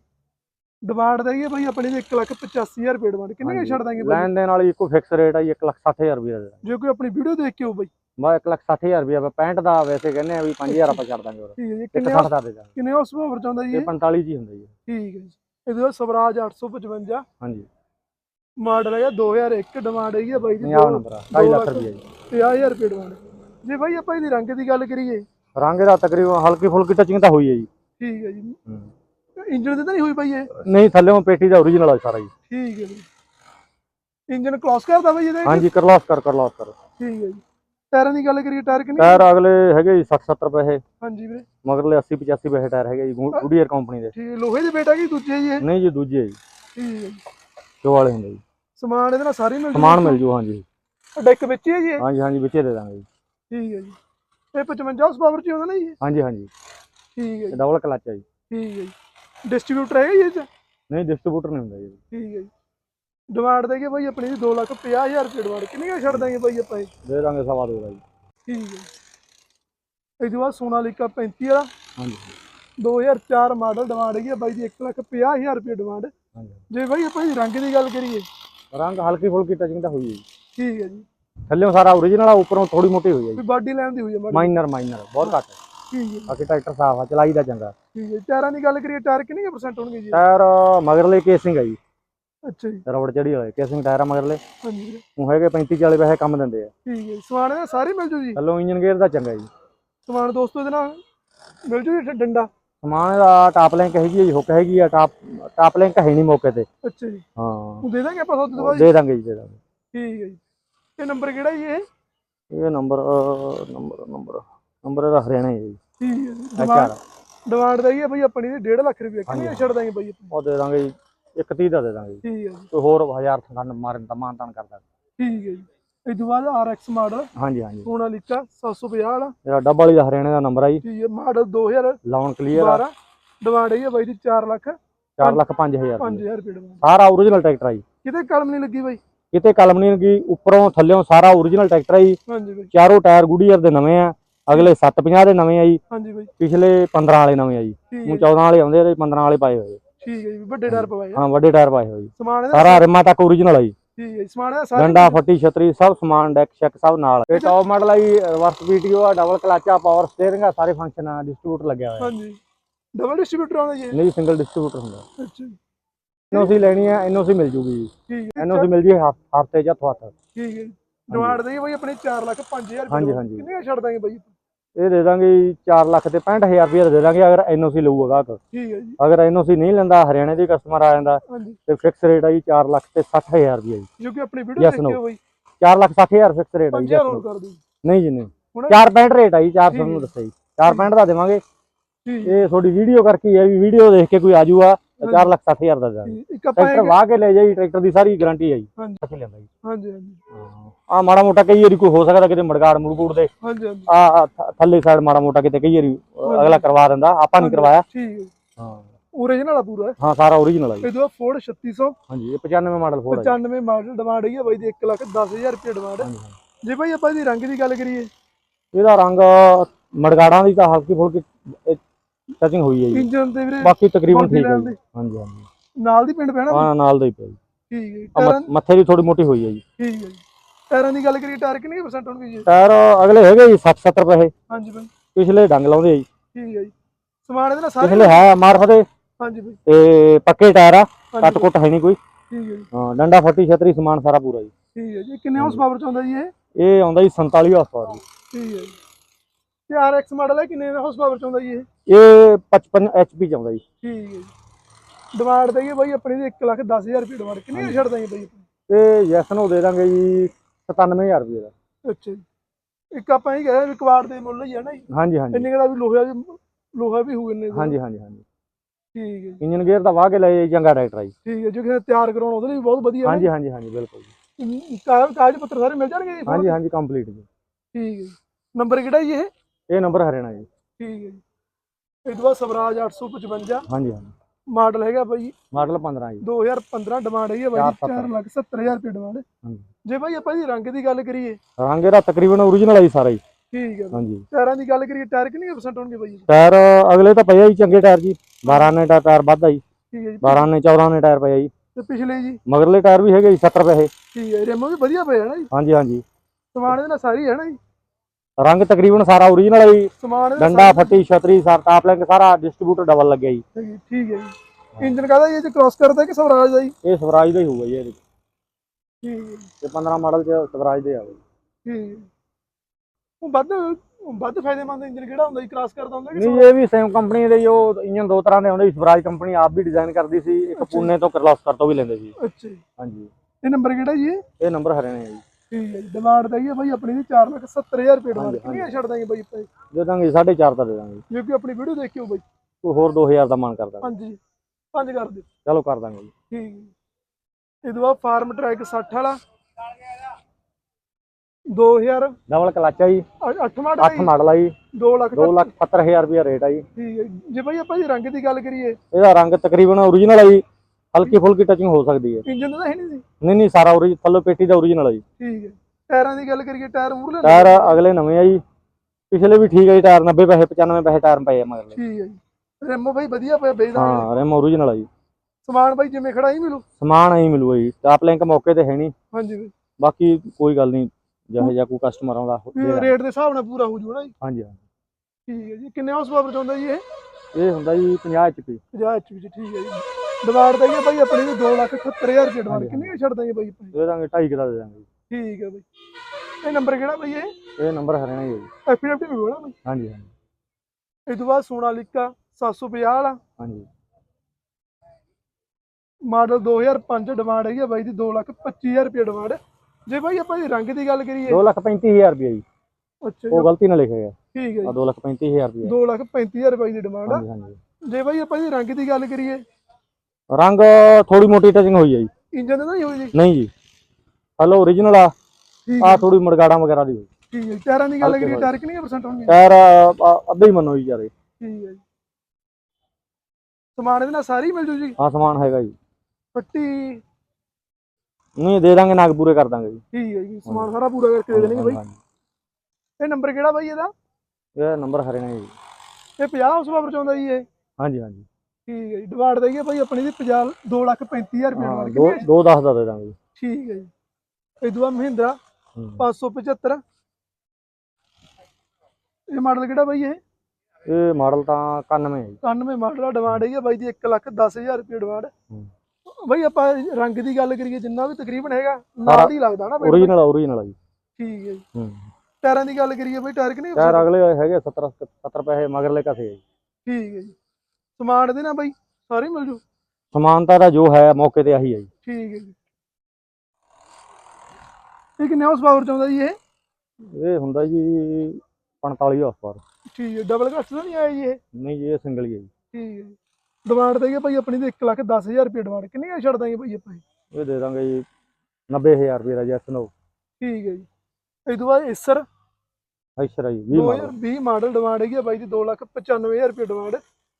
ਡਿਮਾਂਡ ਦਾ ਹੀ ਬਾਈ ਆਪਣੀ ਦੀ 1 ਲੱਖ 85000 ਰੁਪਏ ਡਿਮਾਂਡ ਕਿੰਨੇ ਕੁ। ਛੱਡ ਦਾਂਗੇ ਬਾਈ? ਲੈਣ ਦੇਣ ਵਾਲੀ ਇੱਕੋ ਫਿਕਸ ਰੇਟ ਆ ਜੀ 1 ਲੱਖ 60000 ਰੁਪਏ ਦਾ ਜੇ ਕੋਈ ਆਪਣੀ ਵੀਡੀਓ ਦੇਖ ਕੇ ਹੋ ਬਾਈ। ਮੈਂ 1 ਲੱਖ 60000 ਰੁਪਏ ਆਪਾਂ 65 ਦਾ ਵੈਸੇ ਕਹਿੰਦੇ ਆ ਵੀ 5000 ਆਪਾਂ ਛੱਡ ਦਾਂਗੇ ਹੋਰ। ਠੀਕ ਹੈ ਜੀ ਇੱਕ ਕਿੰਨੇ 60 ਦਾ ਦੇ ਦਾਂਗੇ। ਕਿੰਨੇ ਹਾਊਸ ਪਾਵਰ ਚਾਹੁੰਦਾ ਜੀ ਇਹ ਇਹ? 45 ਜੀ ਹੁੰਦਾ ਜੀ। ਠੀਕ ਹੈ ਜੀ। ਇਹਦੇ ਬਾਅਦ ਸਵਰਾਜ 855 ਹਾਂਜੀ। ਮਾਡਲ ਹੈਗਾ 2001 ਡਿਮਾਂਡ ਹੈਗੀ ਆ ਬਾਈ ਦੀ 50 ਨੰਬਰ ਆ 2.5 ਲੱਖ ਰੁਪਏ ਜੀ। 50000 ਰੁਪਏ ਡਿਮਾਂਡ ਜੇ ਬਾਈ ਆਪਾਂ ਇਹਦੀ ਰੰਗ ਦੀ ਗੱਲ ਕਰੀਏ। ਰੰਗ ਦਾ ਤਕਰੀਬਨ ਹਲਕੀ ਫੁਲਕੀ ਟਚਿੰਗ ਤਾਂ ਹੋਈ ਹੈ ਜੀ। ਠੀਕ ਹੈ ਜੀ। ਇੰਜਨ ਦੀ ਤਾਂ ਨਹੀਂ ਹੋਈ ਬਾਈ ਇਹ? ਨਹੀਂ ਥੱਲੇੋਂ ਪੇਟੀ ਦਾ ਓਰੀਜਨਲ ਆ ਸਾਰਾ ਜੀ। ਠੀਕ ਹੈ ਜੀ। ਇੰਜਨ ਕ੍ਰਾਸ ਕਰਦਾ ਬਾਈ ਇਹਦੇ ਹਾਂਜੀ ਕਰਲੋਸ ਕਰ ਕਰਲੋਸ ਕਰ। ਠੀਕ ਹੈ ਜੀ। ਟਾਇਰਾਂ ਦੀ ਗੱਲ ਕਰੀਏ ਟਾਇਰ ਕਿੰਨੇ? ਟਾਇਰ ਅਗਲੇ ਹੈਗੇ ਜੀ 60 70 ਪੈਸੇ। ਹਾਂਜੀ ਵੀਰੇ। ਮਗਰਲੇ 80 85 ਪੈਸੇ ਟਾਇਰ ਹੈਗੇ ਜੀ ਗੁਡੀਅਰ ਕੰਪਨੀ ਦੇ। ਠੀਕ ਲੋਹੇ ਦੇ ਬੇਟਾ ਕੀ ਦੂਜੇ ਜੀ ਨਹੀਂ ਜੀ ਦੂਜੇ ਜੀ। ਠੀਕ ਹੈ ਜੀ ਸ਼ੋ ਵਾਲੇ ਹੁੰਦੇ ਜੀ। ਸਮਾਨ ਇਹਦੇ ਨਾਲ ਸਾਰੀ ਮਿਲ ਸਮਾਨ ਮਿਲ ਜੂ ਹਾਂਜੀ। ਡੈਕ ਵਿੱਚ ਹੀ ਹੈ ਜੀ ਇਹ? ਹਾਂਜੀ ਹਾਂਜੀ ਵਿੱਚੇ ਦੇ ਦਾਂਗੇ ਜੀ। ਠੀਕ ਹੈ ਜੀ। ਇਹ 55 ਹਾਊਸ ਪਾਵਰ ਚ ਹੀ ਆਉਂਦਾ ਨਾ ਜੀ ਇਹ? ਹਾਂਜੀ ਹਾਂਜੀ। ਠੀਕ ਹੈ ਜੀ। ਡਬਲ ਕਲਚ ਹੈ ਜੀ। ਠੀਕ ਹੈ ਜੀ। ਡਿਸਟ੍ਰੀਬਿਊਟਰ ਹੈਗਾ ਜੀ ਇਹ 'ਚ? ਨਹੀਂ ਡਿਸਟ੍ਰੀਬਿਊਟਰ ਨਹੀਂ ਹੁੰਦਾ ਜੀ ਠੀਕ ਹੈ ਜੀ। ਡਿਮਾਂਡ ਦੇ ਕੇ ਬਾਈ ਆਪਣੀ ਦੀ 2 ਲੱਖ 50000 ਰੁਪਏ ਡਿਮਾਂਡ ਕਿੰਨੀ ਕੁ ਛੱਡ ਦਾਂਗੇ ਬਾਈ ਆਪਾਂ ਇਹ? ਦੇ ਦਾਂਗੇ ਸਵਾ ਦੋ ਦਾ ਜੀ। ਠੀਕ ਹੈ ਜੀ। ਇਹ ਤੋਂ ਬਾਅਦ ਸੋਨਾਲੀਕਾ 35 ਵਾਲਾ। ਹਾਂਜੀ 2004 ਮਾਡਲ ਡਿਮਾਂਡ ਹੈਗੀ ਆ ਬਾਈ ਦੀ 1 ਲੱਖ 50000 ਰੁਪਏ ਡਿਮਾਂਡ ਜੇ ਬਾਈ ਆਪਾਂ ਇਹਦੀ ਰੰਗ ਦੀ ਗੱਲ ਕਰੀਏ। ਰੰਗ ਹਲਕੀ ਫੁਲਕੀ ਟਚਿੰਗ ਤਾਂ ਹੋਈ ਹੈ ਜੀ। ਠੀਕ ਹੈ ਜੀ। ਥੱਲੇੋਂ ਸਾਰਾ ਓਰੀਜਨਲ ਆ ਉੱਪਰੋਂ ਥੋੜੀ ਮੋਟੀ ਹੋਈ ਹੈ ਜੀ। ਬਾਡੀ ਲੈਣ ਦੀ ਹੋਈ ਹੈ ਮਾੜੀ ਮਾਈਨਰ ਮਾਈਨਰ ਬਹੁਤ ਘੱਟ ਹੈ। ਠੀਕ ਹੈ। ਬਾਕੀ ਟਰੈਕਟਰ ਸਾਫ਼ ਆ ਚਲਾਈ ਦਾ ਚੰਗਾ। ਠੀਕ ਹੈ। ਟਾਇਰਾਂ ਦੀ ਗੱਲ ਕਰੀਏ ਟਾਇਰ ਕਿੰਨੇ ਪਰਸੈਂਟ ਹੋਣਗੇ ਜੀ? ਟਾਇਰ ਮਗਰਲੇ ਕੇਸਿੰਗ ਆ ਜੀ। ਅੱਛਾ ਜੀ। ਰਬੜ ਚੜੀ ਹੋਏ ਕੇਸਿੰਗ ਟਾਇਰ ਮਗਰਲੇ। ਹਾਂਜੀ। ਉਹ ਹੈਗੇ 35 40 ਪੈਸੇ ਕੰਮ ਦਿੰਦੇ ਆ। ਠੀਕ ਹੈ ਸਮਾਨ ਇਹਦਾ ਸਾਰੇ ਮਿਲ ਜੂ ਜੀ? ਥੱਲੋਂ ਇੰਜਨ ਗੇਅਰ ਦਾ ਚੰਗਾ ਜੀ। ਸਮਾਨ ਦੋਸਤੋ ਇਹਦੇ ਨਾਲ ਮਿਲ ਜੂ ਜੀ ਡੰਡਾ? ਸਮਾਨ ਦਾ ਟਾਪ ਲਿੰਕ ਹੈਗੀ ਹੈ ਜੀ ਹੁੱਕ ਹੈਗੀ ਆ ਟਾਪ ਟਾਪ ਲਿੰਕ ਹੈ ਨਹੀਂ ਮੌਕੇ ਤੇ। ਅੱਛਾ ਜੀ। ਹਾਂ। ਉਹ ਦੇ ਦਾਂਗੇ ਆਪਾਂ ਸੌਦੇ ਤੋਂ ਬਾਅਦ ਦੇ ਦਾਂਗੇ ਜੀ ਦੇ ਦਾਂਗੇ। ਠੀਕ ਹੈ ਜੀ। ਇਹ ਨੰਬਰ ਕਿਹੜਾ ਜੀ ਇਹ? ਇਹ ਨੰਬਰ ਨੰਬਰ ਨੰਬਰ ਨੰਬਰ ਇਹਦਾ ਹਰਿਆਣਾ ਹੀ ਹੈ ਜੀ। ਠੀਕ ਹੈ ਜੀ। ਡਿਮਾਂਡ ਡਿਮਾਂਡ ਦਾ ਹੀ ਹੈ ਬਈ ਆਪਣੀ ਦੀ 1.5 ਲੱਖ ਰੁਪਏ ਕਿੰਨੇ ਛੱਡ ਦਾਂਗੇ ਬਈ ਆਪਾਂ? ਉਹ ਦੇ ਦਾਂਗੇ ਜੀ 130 ਦਾ ਦੇ ਦਾਂਗੇ ਜੀ। ਠੀਕ ਹੈ ਜੀ। ਕੋਈ ਹੋਰ ਹਜ਼ਾਰ ਥਾਂ ਮਾਰਨ ਦਾ ਮਾਨ ਤਾਨ ਕਰਦਾ। ਠੀਕ ਹੈ ਜੀ। ਇਹ ਤੋਂ ਬਾਅਦ RX ਮਾਡਲ ਹਾਂਜੀ ਹਾਂਜੀ। ਸੋਨਾਲੀਕਾ 750 ਵਾਲਾ। ਇਹਦਾ ਡੱਬਲ ਵਾਲੀ ਦਾ ਹਰਿਆਣੇ ਦਾ ਨੰਬਰ ਆ ਜੀ। ਠੀਕ ਹੈ ਮਾਡਲ 2012 ਲਾਉਣ ਕਲੀਅਰ ਆ। ਡਿਮਾਂਡ ਹੈ ਬਾਈ ਦੀ 4 ਲੱਖ। 4 ਲੱਖ 5000 ਰੁਪਏ। 5000 ਰੁਪਏ ਡਿਮਾਂਡ ਸਾਰਾ ਓਰੀਜਨਲ ਟਰੈਕਟਰ ਆ ਜੀ। ਕਿਤੇ ਕਲਮ ਨਹੀਂ ਲੱਗੀ ਬਾਈ। ਕਿਤੇ ਕਲਮ ਨਹੀਂ ਲੱਗੀ ਉੱਪਰੋਂ ਥੱਲਿਓਂ ਸਾਰਾ ਓਰੀਜਨਲ ਟਰੈਕਟਰ ਆ ਜੀ। ਹਾਂਜੀ ਬਾਈ। ਚਾਰੋਂ ਟਾਇਰ ਗੁਡੀਅਰ ਦੇ ਨਵੇਂ ਆ। ਅਗਲੇ 750 ਦੇ ਨਵੇਂ ਆ ਜੀ। ਹਾਂਜੀ ਬਾਈ। ਪਿਛਲੇ 15 ਵਾਲੇ ਨਵੇਂ ਆ ਜੀ। ਹੁਣ ਹੈ 14 ਵਾਲੇ ਆਉਂਦੇ ਆ ਤੇ 15 ਵਾਲੇ ਪਾਏ ਹੋਏ। ਠੀਕ ਹੈ ਜੀ ਵੱਡੇ ਟਾਇਰ ਪਵਾਏ। ਹਾਂ ਵੱਡੇ ਟਾਇਰ ਪਾਏ ਹੋਏ ਜੀ। ਸਾਰਾ ਰਿਮਾਂ ਤੱਕ ਓਰੀਜਨਲ ਆ ਜੀ। ਠੀਕ ਹੈ ਜੀ, ਸਮਾਨ ਇਹਦਾ ਸਾਰਾ? ਡੰਡਾ ਫੱਟੀ ਛਤਰੀ ਸਭ ਸਮਾਨ ਡੈਕ ਸ਼ੈਕ ਸਭ ਨਾਲ। ਇਹ ਟੌਪ ਮਾਡਲ ਆ ਜੀ ਰਿਵਰਸ ਪੀਟੀਓ ਆ ਡਬਲ ਕਲਚ ਆ ਪਾਵਰ ਸਟੀਅਰਿੰਗ ਆ ਸਾਰੇ ਫੰਕਸ਼ਨ ਆ ਡਿਸਟ੍ਰੀਬਿਊਟਰ ਲੱਗਿਆ ਹੋਇਆ। ਹਾਂਜੀ। ਡਬਲ ਡਿਸਟ੍ਰੀਬਿਊਟਰ ਆਉਂਦਾ ਜੀ? ਨਹੀਂ ਸਿੰਗਲ ਡਿਸਟ੍ਰੀਬਿਊਟਰ ਹੁੰਦਾ। ਅੱਛਾ ਜੀ। ਐਨਓਸੀ ਲੈਣੀ ਆ ਐਨਓਸੀ ਮਿਲ ਜੂਗੀ ਜੀ। ਠੀਕ ਹੈ ਐਨਓਸੀ ਮਿਲ ਜੀ ਹਫ਼ਤੇ ਜਾਂ ਹੱਥ। ਠੀਕ ਹੈ ਡਿਮਾਂਡ ਦੇ ਬਾਈ ਆਪਣੇ 4 ਲੱਖ 5000 ਰੁਪਏ ਹਾਂਜੀ, ਦਓ। ਹਾਂਜੀ। ਕਿੰਨੇ ਛੱਡ ਦਾਂਗੇ ਬਾਈ? ਇਹ ਦੇ ਦਾਂਗੇ 4 ਲੱਖ ਤੇ 65000 ਰੁਪਏ ਦੇ ਦਾਂਗੇ ਅਗਰ ਐਨਓਸੀ ਲਊਗਾ ਗਾਹਕ। ਠੀਕ ਹੈ ਜੀ। ਅਗਰ ਐਨਓਸੀ ਨਹੀਂ ਲੈਂਦਾ ਹਰਿਆਣੇ ਦੇ ਕਸਟਮਰ ਆ ਜਾਂਦਾ ਹਾਂਜੀ। ਤੇ ਫਿਕਸ ਰੇਟ ਆ ਜੀ 4 ਲੱਖ ਤੇ 60000 ਰੁਪਏ ਜੀ। ਜੋ ਕਿ ਆਪਣੀ ਵੀਡੀਓ Yes, no. ਦੇਖਿਓ ਬਾਈ 4 ਲੱਖ 60000 ਫਿਕਸ ਰੇਟ ਆ ਜੀ 5000 ਹੋਰ ਕਰ ਦਿਓ। ਨਹੀਂ ਜੀ ਨਹੀਂ। ਹੁਣ 465 ਰੇਟ ਆ ਜੀ 400 ਠੀਕ ਨੂੰ। ਦੱਸਿਆ ਜੀ। 465 ਦਾ ਦੇਵਾਂਗੇ। ਠੀਕ ਇਹ ਤੁਹਾਡੀ ਵੀਡੀਓ ਕਰਕੇ ਹੀ ਹੈ ਵੀ ਵੀਡੀਓ ਦੇਖ ਕੇ ਕੋਈ ਆਜੂਗਾ। 4 ਲੱਖ 60000 ਦਾ ਠੀਕ। ਇੱਕ ਆਪਾਂ ਟਰੈਕਟਰ ਵਾਹ ਕੇ ਲੈ ਜਾਈ ਟਰੈਕਟਰ ਦੀ ਸਾਰੀ ਗਾਰੰਟੀ ਹੈ ਜੀ। ਹਾਂਜੀ। ਲੈਂਦਾ ਜੀ। ਹਾਂਜੀ ਹਾਂਜੀ। ਆ ਮਾੜਾ ਮੋਟਾ ਕਈ ਵਾਰੀ ਕੋਈ ਹੋ ਸਕਦਾ ਕਿਤੇ ਮੜਗਾੜ ਮੁੜਗੂੜ ਦੇ। ਹਾਂਜੀ ਆ ਥੱਲੇ ਸਾਈਡ ਮਾੜਾ ਮੋਟਾ ਕਿਤੇ ਕਈ ਵਾਰੀ ਅਗਲਾ ਕਰਵਾ ਦਿੰਦਾ ਆਪਾਂ ਨਹੀਂ ਕਰਵਾਇਆ। ਠੀਕ ਹੈ ਹਾਂ। ਹੈ ਜੀ। ਇਹ ਤੋਂ ਫੋਰਡ 3600 ਹਾਂਜੀ ਇਹ 95 ਮਾਡਲ ਫੋਰ ਹੈ ਜੀ। 95 ਮਾਡਲ ਡਿਮਾਂਡ ਹੈਗੀ ਆ ਬਾਈ ਦੀ 1 ਲੱਖ 10000 ਰੁਪਏ ਡਿਮਾਂਡ ਹਾਂਜੀ, ਹਾਂਜੀ। ਜੇ ਬਾਈ ਆਪਾਂ ਇਹਦੀ ਰੰਗ ਦੀ ਗੱਲ ਕਰੀਏ। ਇਹਦਾ ਰੰਗ ਮੜਗਾੜਾਂ ਦੀ ਤਾਂ ਹਲਕੀ ਫੁਲਕੀ ਟਚਿੰਗ ਹੋਈ ਹੈ ਜੀ। ਇੰਜਨ ਤੇ ਵੀਰੇ। ਬਾਕੀ ਤਕਰੀਬਨ ਠੀਕ ਹੈ ਜੀ। ਹਾਂਜੀ ਹਾਂਜੀ। ਨਾਲ ਦੀ ਪਿੰਡ ਪੈਣਾ? ਹਾਂ ਨਾਲ ਦਾ ਹੀ ਪਿਆ ਜੀ। ਠੀਕ ਹੈ ਜੀ। ਆਹ ਟਾਇਰਾਂ ਮੱਥ- ਮੱਥੇ ਦੀ ਥੋੜੀ ਮੋਟੀ ਹੋਈ ਹੈ ਜੀ। ਠੀਕ ਹੈ ਜੀ। ਟਾਇਰਾਂ ਦੀ ਗੱਲ ਕਰੀਏ ਟਾਇਰ ਕਿੰਨੇ ਪਰਸੈਂਟ ਹੋਣਗੇ ਜੀ? ਟਾਇਰ ਅਗਲੇ ਹੈਗੇ ਜੀ 60 70 ਪੈਸੇ ਹਾਂਜੀ ਬਾਈ। ਪਿਛਲੇ ਡੰਗ ਲਾਉਂਦੇ ਆ ਜੀ। ਠੀਕ ਹੈ ਜੀ। ਸਮਾਨ ਇਹਦੇ ਨਾਲ ਸਾਰੇ ਪਿਛਲੇ ਹੈ ਮਾਰਫ ਦੇ ਹਾਂਜੀ ਬਾਈ। ਤੇ ਪੱਕੇ ਟਾਇਰ ਆ ਹਾਂਜੀ ਕੱਟ ਕੁੱਟ ਹੈ ਨਹੀਂ ਕੋਈ। ਠੀਕ ਹੈ ਜੀ। ਹਾਂ ਡੰਡਾ ਫੱਟੀ ਛਤਰੀ ਸਮਾਨ ਸਾਰਾ ਪੂਰਾ ਜੀ। ਠੀਕ ਹੈ ਜੀ। ਕਿੰਨੇ ਹਾਊਸ ਪਾਵਰ ਚ ਆਉਂਦਾ ਜੀ ਇਹ? ਇਹ ਆਉਂਦਾ ਜੀ 47 ਹਾਰਸ ਪਾਵਰ ਜੀ। ਠੀਕ ਹੈ ਜੀ। ਤੇ RX ਮਾਡਲ ਹੈ ਕਿੰਨੇ ਹਾਊਸ ਪਾਵਰ ਚ ਆਉਂਦਾ ਜੀ ਇਹ? ਇਹ 55 HP ਚ ਆਉਂਦਾ ਜੀ। ਠੀਕ ਹੈ ਜੀ। ਡਿਮਾਂਡ ਦਈਏ ਬਾਈ ਆਪਣੀ ਦੀ 1 ਲੱਖ 10000 ਰੁਪਏ ਡਿਮਾਂਡ ਕਿੰਨੇ ਛੱਡ ਦਾਂਗੇ ਬਾਈ ਤੇ ਯੈਸ ਨੂੰ ਦੇ ਦਾਂਗੇ ਜੀ 97000 ਰੁਪਏ ਦਾ। ਅੱਛਾ ਜੀ। ਇੱਕ ਆਪਾਂ ਇਹ ਕਹਿੰਦੇ ਵੀ ਕਵਾੜ ਦੇ ਮੁੱਲ ਹੀ ਆ ਨਾ ਜੀ। ਹਾਂਜੀ ਹਾਂਜੀ। ਇੰਨੇ ਦਾ ਵੀ ਲੋਹਾ ਵੀ ਲੋਹਾ ਵੀ ਹੋਊ ਇੰਨੇ ਦਾ। ਹਾਂਜੀ ਹਾਂਜੀ ਹਾਂਜੀ। ਠੀਕ ਹੈ ਜੀ। ਇੰਜਨ ਗੇਅਰ ਦਾ ਵਾਹ ਕੇ ਲੈ ਚੰਗਾ ਟਰੈਕਟਰ ਜੀ। ਠੀਕ ਹੈ ਜੇ ਕਿਸੇ ਤਿਆਰ ਕਰਾਉਣਾ ਉਹਦੇ ਲਈ ਬਹੁਤ ਵਧੀਆ ਹਾਂਜੀ ਹਾਂਜੀ ਹਾਂਜੀ ਬਿਲਕੁਲ ਜੀ। ਕਾਗਜ਼ ਪੱਤਰ ਸਾਰੇ ਮਿਲ ਜਾਣਗੇ ਜੀ? ਹਾਂਜੀ? ਹਾਂਜੀ ਕੰਪਲੀਟ ਜੀ। ਠੀਕ ਹੈ ਨੰਬਰ ਕਿਹੜਾ ਜੀ ਇਹ? ਇਹ ਨੰਬਰ ਹਰਿਆਣਾ ਜੀ। ਠੀਕ ਹੈ ਜੀ। ਇਹ ਤੋਂ ਬਾਅਦ ਸਵਰਾਜ 855 ਹਾਂਜੀ ਹਾਂਜੀ। ਮਾਡਲ ਹੈਗਾ ਬਾਈ। ਮਾਡਲ 15 ਜੀ। 2015 ਡਿਮਾਂਡ ਹੈਗੀ ਆ ਬਾਈ। ਚਾਰ ਸੱਤਰ। 4 ਲੱਖ 70000 ਰੁਪਏ ਡਿਮਾਂਡ ਹਾਂਜੀ। ਜੇ ਬਾਈ ਆਪਾਂ ਇਹਦੀ ਰੰਗ ਦੀ ਗੱਲ ਕਰੀਏ। ਰੰਗ ਇਹਦਾ ਤਕਰੀਬਨ ਆ ਜੀ ਸਾਰਾ ਜੀ। ਠੀਕ ਹੈ। ਹਾਂਜੀ। ਟਾਇਰਾਂ ਦੀ ਗੱਲ ਕਰੀਏ ਟਾਇਰ ਕਿੰਨੇ ਪਰਸੈਂਟ ਹੋਣਗੇ ਬਾਈ ਜੀ? ਟਾਇਰ ਅਗਲੇ ਤਾਂ ਪਏ ਆ ਜੀ ਚੰਗੇ ਟਾਇਰ ਜੀ। 12 ਨੇ ਟਾਇਰ ਵੱਧ ਜੀ। ਠੀਕ ਹੈ ਜੀ। 12 ਨੇ 14 ਨੇ ਟਾਇਰ ਪਏ ਆ ਜੀ। ਤੇ ਪਿਛਲੇ ਜੀ? ਮਗਰਲੇ ਟਾਇਰ ਵੀ ਹੈਗੇ ਜੀ 70 ਪੈਸੇ। ਠੀਕ ਹੈ ਰਿਮ ਵੀ ਵਧੀਆ ਪਏ ਹੈ ਨਾ ਜੀ। ਹਾਂਜੀ ਹਾਂਜੀ। ਸਮਾਨ ਇਹਦੇ ਨਾਲ ਸਾਰੀ ਹੈ ਨਾ ਜੀ? ਰੰਗ ਤਕਰੀਬਨ ਸਾਰਾ ਓਰੀਜਨਲ ਹੈ ਜੀ। ਸਮਾਨ ਡੰਡਾ ਫੱਟੀ ਛਤਰੀ ਸਾਰ ਟਾਪ ਲਿੰਕ ਸਾਰਾ ਡਿਸਟ੍ਰੀਬਿਊਟਰ ਡਬਲ ਲੱਗਿਆ ਜੀ। ਠੀਕ ਹੈ ਜੀ ਇੰਜਨ ਕਾਹਦਾ ਇਹ ਚ ਕ੍ਰਾਸ ਕਰਦਾ ਕਿ ਸਵਰਾਜ ਦਾ ਜੀ? ਇਹ ਸਵਰਾਜ ਦਾ ਹੀ ਹੋਊਗਾ ਜੀ ਇਹਦੇ। ਠੀਕ ਹੈ ਤੇ 15 ਮਾਡਲ ਚ ਸਵਰਾਜ ਦੇ ਆਵੇ ਠੀਕ ਉਹ ਵੱਧ ਵੱਧ ਫਾਇਦੇਮੰਦ ਇੰਜਨ ਕਿਹੜਾ ਹੁੰਦਾ ਜੀ? ਕ੍ਰਾਸ ਕਰਦਾ ਹੁੰਦਾ ਕਿ ਨਹੀਂ ਇਹ ਵੀ ਸੇਮ ਕੰਪਨੀ ਦੇ ਜੀ ਇੰਜਨ ਦੋ ਤਰ੍ਹਾਂ ਦੇ ਹੁੰਦੇ ਸਵਰਾਜ ਕੰਪਨੀ ਆਪ ਵੀ ਡਿਜ਼ਾਈਨ ਕਰਦੀ ਸੀ ਇੱਕ। ਪੂਨੇ ਤੋਂ ਕਰਲੋਸਕਰ ਤੋਂ ਵੀ ਲੈਂਦੇ ਸੀ। ਅੱਛਾ ਜੀ। ਹਾਂਜੀ। ਇਹ ਨੰਬਰ ਕਿਹੜਾ ਜੀ ਇਹ? ਨੰਬਰ ਹਰਿਆਣਾ ਹੈ ਜੀ। ਡਿਮਾਂਡ ਦਾ ਹੀ ਹੈ ਬਾਈ ਆਪਣੀ ਦੀ 4 ਲੱਖ 70000 ਰੁਪਏ ਡਿਮਾਂਡ ਕਿੰਨੀਆਂ ਛੱਡ ਦਾਂਗੇ ਬਾਈ ਆਪਾਂ ਇਹ? ਦੇ ਦਾਂਗੇ 4.5 ਦਾ ਦੇ ਦਾਂਗੇ ਜੇ। ਕੋਈ ਆਪਣੀ ਵੀਡੀਓ ਦੇਖਿਓ ਬਾਈ। ਕੋਈ ਹੋਰ 2000 ਦਾ ਮਾਨ ਕਰ ਦਾਂਗੇ। ਹਾਂਜੀ ਪੰਜ ਕਰ ਦਿਓ। ਚਲੋ ਕਰ ਦਾਂਗੇ ਜੀ। ਠੀਕ। ਇਹ ਤੋਂ ਬਾਅਦ ਫਾਰਮ ਟਰੈਕ 60 ਵਾਲਾ। 2000 ਡਬਲ ਕਲਚ ਆ ਜੀ। 8 ਮਾਡਲ 8 ਮਾਡਲ ਆ ਜੀ। 2 ਲੱਖ 2 ਲੱਖ 70000 ਰੁਪਏ ਰੇਟ ਆ ਜੀ। ਠੀਕ ਹੈ ਜੀ। ਬਾਈ ਆਪਾਂ ਜੀ ਰੰਗ ਦੀ ਗੱਲ ਕਰੀਏ। ਇਹਦਾ ਰੰਗ ਤਕਰੀਬਨ ਓਰੀਜਨਲ ਆ ਜੀ। ਹਲਕੀ ਫੁਲਕੀ ਟਚਿੰਗ ਹੋ ਸਕਦੀ ਹੈ। ਇੰਜਨ ਦਾ ਹੈ ਨਹੀਂ ਸੀ? ਨਹੀਂ ਨਹੀਂ ਸਾਰਾ ਓਰੀਜਨਲ ਥੱਲੋਂ ਪੇਟੀ ਦਾ ਓਰੀਜਨਲ ਆ ਜੀ। ਠੀਕ ਹੈ। ਟਾਇਰਾਂ ਦੀ ਗੱਲ ਕਰੀਏ ਟਾਇਰ ਮੂਰਲੇ ਟਾਇਰ ਅਗਲੇ ਨਵੇਂ ਆ ਜੀ। ਪਿਛਲੇ ਵੀ ਠੀਕ ਆ ਜੀ ਟਾਇਰ 90 ਪੈਸੇ 95 ਪੈਸੇ ਟਾਇਰ ਪਏ ਆ ਮਗਰਲੇ। ਠੀਕ ਹੈ ਜੀ। ਰਿਮ ਬਾਈ ਵਧੀਆ ਪਿਆ ਬੇਦਾ ਹਾਂ ਰਿਮ ਓਰੀਜਨਲ ਆ ਜੀ। ਸਮਾਨ ਬਾਈ ਜਿਵੇਂ ਖੜਾ ਹੀ ਮਿਲੂ। ਸਮਾਨ ਐਂ ਮਿਲੂਗਾ ਜੀ। ਟਾਪ ਲਿੰਕ ਮੌਕੇ ਤੇ ਹੈ ਨਹੀਂ। ਹਾਂਜੀ ਬਾਈ। ਬਾਕੀ ਕੋਈ ਗੱਲ ਨਹੀਂ ਜਿਹੋ ਜਿਹਾ ਕੋਈ ਕਸਟਮਰ ਆਉਂਦਾ ਹੋ-। ਰੇਟ ਦੇ ਹਿਸਾਬ ਨਾਲ ਪੂਰਾ ਹੋ ਜੂ ਨਾ ਜੀ। ਹਾਂਜੀ ਹਾਂਜੀ। ਠੀਕ ਹੈ ਜੀ। ਕਿੰਨੇ ਹਾਊਸ ਪਾਵਰ ਚਾਹੁੰਦਾ ਜੀ ਇਹ? ਇਹ ਹੁੰਦਾ ਜੀ 50 HP 50 ਐਚਪੀ ਚ ਠੀਕ ਹੈ ਜੀ। ਡਿਮਾਂਡ ਦਾ ਹੀ ਹੈ ਬਾਈ ਆਪਣੀ ਵੀ 278000 ਰੁਪਏ ਡਿਮਾਂਡ ਕਿੰਨੇ ਕੁ ਛੱਡ ਦਾਂਗੇ ਬਾਈ ਆਪਾਂ ਦੇ ਦਾਂਗੇ 2.5 ਕਿਲਾ ਦੇ ਦਾਂਗੇ ਜੀ। ਠੀਕ ਹੈ ਬਾਈ। ਇਹ ਨੰਬਰ ਕਿਹੜਾ ਬਾਈ ਇਹ? ਇਹ ਨੰਬਰ ਹਰਿਆਣਾ ਹੀ ਹੈ ਜੀ। ਐਫੀਡੈਵਿਟ ਵੀ ਹੋਣਾ ਬਾਈ? ਹਾਂਜੀ ਹਾਂਜੀ। ਇਸ ਤੋਂ ਬਾਅਦ ਸੋਨਾਲੀਕਾ 750 ਵਾਲਾ। ਹਾਂਜੀ। ਮਾਡਲ 2005 ਡਿਮਾਂਡ ਹੈਗੀ ਆ ਬਾਈ ਦੀ 225000 ਰੁਪਏ ਡਿਮਾਂਡ ਜੇ ਬਾਈ ਆਪਾਂ ਇਹ ਰੰਗ ਦੀ ਗੱਲ ਕਰੀਏ। 235000 ਰੁਪਏ ਜੀ। ਅੱਛਾ ਉਹ ਜੀ। ਗਲਤੀ ਨਾਲ ਲਿਖਿਆ ਗਿਆ ਠੀਕ ਹੈ ਆ 235000 ਰੁਪਏ। 235000 ਰੁਪਏ ਦੀ ਡਿਮਾਂਡ ਆ। ਹਾਂਜੀ ਹਾਂਜੀ। ਜੇ ਬਾਈ ਆਪਾਂ ਇਹ ਰੰਗ ਦੀ ਗੱਲ ਕਰੀਏ ਰੰਗ ਥੋੜੀ ਮੋਟੀ ਟਚਿੰਗ ਹੋਈ ਹੈ ਜੀ। ਇੰਜਨ ਦਾ ਨਹੀਂ ਹੋਈ ਜੀ? ਨਹੀਂ ਜੀ। ਹਲੋ origignal ਆ। ਆ ਥੋੜੀ ਮੜਗਾੜਾ ਵਗੈਰਾ ਦੀ ਹੋਈ। ਠੀਕ ਹੈ ਟਾਇਰਾਂ ਦੀ ਗੱਲ ਕਰੀਏ। ਟਾਇਰ ਕਿੰਨੇ ਪਰਸੈਂਟ ਹੋਣਗੇ ਟਾਇਰ ਅੱਧੇ ਹੀ ਮੰਨੋ ਜੀ ਯਾਰੇ ਠੀਕ ਹੈ ਜੀ। ਸਮਾਨ ਇਹਦੇ ਨਾਲ ਸਾਰੀ ਮਿਲ ਜੂ ਜੀ? ਹਾਂ ਸਮਾਨ ਹੈਗਾ ਜੀ। ਪੱਟੀ? ਨਹੀਂ ਦੇ ਦਾਂਗੇ ਨਾਗ ਪੂਰੇ ਕਰ ਦਾਂਗੇ ਜੀ। ਠੀਕ ਹੈ ਜੀ। ਸਮਾਨ ਸਾਰਾ ਪੂਰਾ ਕਰਕੇ ਦੇ ਦੇਣਗੇ ਬਾਈ। ਇਹ ਨੰਬਰ ਕਿਹੜਾ ਬਾਈ ਇਹਦਾ? ਇਹ ਨੰਬਰ ਹਰਿਆਣਾ ਜੀ। ਇਹ 50 ਹਾਊਸ ਪਾਵਰ ਚਾਹੁੰਦਾ ਜੀ ਇਹ। ਹਾਂਜੀ ਹਾਂਜੀ। ਠੀਕ ਹੈ ਜੀ ਡਿਮਾਂਡ ਦਾ ਹੀ ਹੈ ਬਾਈ ਆਪਣੀ ਦੀ 50 235000 ਰੁਪਏ ਹਾਂ ਦੋ ਹੈ? ਦੋ ਦਸ ਦਾ ਦੇ ਦਾਂਗੇ ਠੀਕ ਹੈ ਜੀ। ਇਹ ਦੁਆ ਮਹਿੰਦਰਾ ਹੂੰ। 575 ਇਹ ਮਾਡਲ ਕਿਹੜਾ ਬਾਈ ਇਹ? ਇਹ ਮਾਡਲ ਤਾਂ 91 ਹੈ ਜੀ। 91 ਮਾਡਲ ਦਾ ਡਿਮਾਂਡ ਹੈਗੀ ਆ ਬਾਈ ਦੀ 1 ਲੱਖ 10000 ਰੁਪਏ ਡਿਮਾਂਡ। ਹੂੰ। ਬਾਈ ਆਪਾਂ ਰੰਗ ਦੀ ਗੱਲ ਕਰੀਏ ਜਿੰਨਾ ਵੀ ਤਕਰੀਬਨ ਹੈਗਾ ਨਾਲ ਹੀ ਲੱਗਦਾ ਨਾ ਬਾਈ। origignal ਆ ਜੀ। ਠੀਕ ਹੈ ਜੀ। ਹੂੰ। ਟਾਇਰਾਂ ਦੀ ਗੱਲ ਕਰੀਏ ਬਾਈ ਟਾਇਰ ਕਿੰਨੇ ਟਾਇਰ ਅਗਲੇ ਹੈਗੇ 70 70 ਪੈਸੇ ਮਗਰਲੇ ਕਸੇ ਜੀ। ਠੀਕ ਹੈ ਜੀ। ਸਮਾਨ ਦੇ ਨਾ ਬਾਈ ਸਾਰੇ ਮਿਲ ਜੂ? ਸਮਾਨਤਾ ਦਾ ਜੋ ਹੈ ਮੌਕੇ ਤੇ ਆਹੀ ਹੈ ਜੀ। ਠੀਕ ਹੈ ਜੀ। ਇਹ ਕਿੰਨੇ ਹਾਊਸ ਪਾਵਰ ਚਾਹੁੰਦਾ ਜੀ ਇਹ? ਇਹ ਹੁੰਦਾ ਜੀ 45 ਹਾਰਸ ਪਾਵਰ ਠੀਕ ਹੈ ਡਬਲ ਘੱਟ ਤਾਂ ਨਹੀਂ ਆਇਆ ਜੀ ਇਹ? ਨਹੀਂ ਜੀ ਇਹ ਸਿੰਗਲ ਹੀ ਹੈ ਜੀ। ਠੀਕ ਹੈ ਡਿਮਾਂਡ ਤੇ ਹੈ ਭਾਈ ਆਪਣੀ ਤੇ 1 ਲੱਖ 10000 ਰੁਪਏ ਡਿਮਾਂਡ ਕਿੰਨੀ ਕੁ ਛੱਡ ਦਾਂਗੇ ਭਾਈ ਆਪਾਂ ਇਹ? ਇਹ ਦੇ ਦਾਂਗੇ ਜੀ 90000 ਰੁਪਏ ਦਾ ਜੈਸਨ ਉਹ ਠੀਕ ਹੈ ਜੀ। ਇਸ ਤੋਂ ਬਾਅਦ ਏਸਰ ਐਸ਼ਰਾ ਜੀ 20 ਮਾਡਲ 2020 ਮਾਡਲ ਡਿਮਾਂਡ ਹੈਗੀ ਆ ਬਾਈ ਦੀ 2 ਲੱਖ 95000 ਰੁਪਏ ਡਿਮਾਂਡ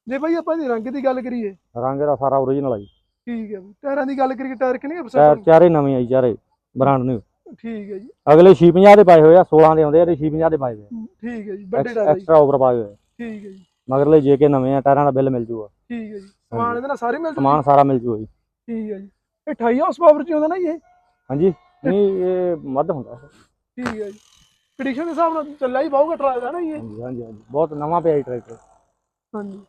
ਜੇ ਭਾਈ ਆਪਾਂ ਇਹਦੇ ਰੰਗ ਦੀ ਗੱਲ ਕਰੀਏ। ਰੰਗ ਦਾ ਸਾਰਾ origignal ਆ ਜੀ। ਠੀਕ ਹੈ ਟਾਇਰਾਂ ਦੀ ਗੱਲ ਕਰੀਏ ਟਾਇਰ ਕਿੰਨੇ ਟਾਇਰ ਪਰਸੈਂਟ ਚਾਰੇ ਨਵੇਂ ਆ ਜੀ ਚਾਰੇ। ਬ੍ਰਾਂਡ ਨਿਊ ਠੀਕ ਹੈ ਜੀ। ਅਗਲੇ 650 ਦੇ ਪਾਏ ਹੋਏ ਆ 16 ਦੇ ਆਉਂਦੇ ਆ ਤੇ 650 ਦੇ ਪਾਏ ਹੋਏ ਠੀਕ ਹੈ ਜੀ ਵੱਡੇ ਟਾਇਰ ਆ ਜੀ। ਐਕਸਟਰਾ ਓਵਰ ਪਾਏ ਹੋਏ ਆ। ਠੀਕ ਹੈ ਜੀ। ਮਗਰਲੇ ਜੇ ਕੇ ਨਵੇਂ ਆ ਟਾਇਰਾਂ ਦਾ ਬਿੱਲ ਮਿਲ ਜੂਗਾ। ਠੀਕ ਹੈ ਜੀ। ਸਮਾਨ ਇਹਦੇ ਨਾਲ ਸਾਰੇ ਮਿਲ ਜੂ ਸਮਾਨ ਸਾਰਾ ਮਿਲ ਜੂਗਾ ਜੀ। ਠੀਕ ਹੈ ਜੀ। ਇਹ 28 ਹਾਊਸ ਪਾਵਰ ਚ ਆਉਂਦਾ ਨਾ ਜੀ ਇਹ? ਹਾਂਜੀ। ਨਹੀਂ ਇਹ ਮੱਧ ਹੁੰਦਾ ਠੀਕ ਹੈ ਜੀ। ਕੰਡੀਸ਼ਨ ਦੇ ਹਿਸਾਬ ਨਾਲ ਚੱਲਿਆ ਹੀ ਬਹੁਤ ਘੱਟ ਲੱਗਦਾ ਨਾ ਜੀ ਇਹ? ਹਾਂਜੀ ਹਾਂਜੀ ਹਾਂਜੀ। ਬਹੁਤ ਨਵਾਂ ਪਿਆ ਜੀ ਟਰੈਕਟਰ ਹਾਂਜੀ।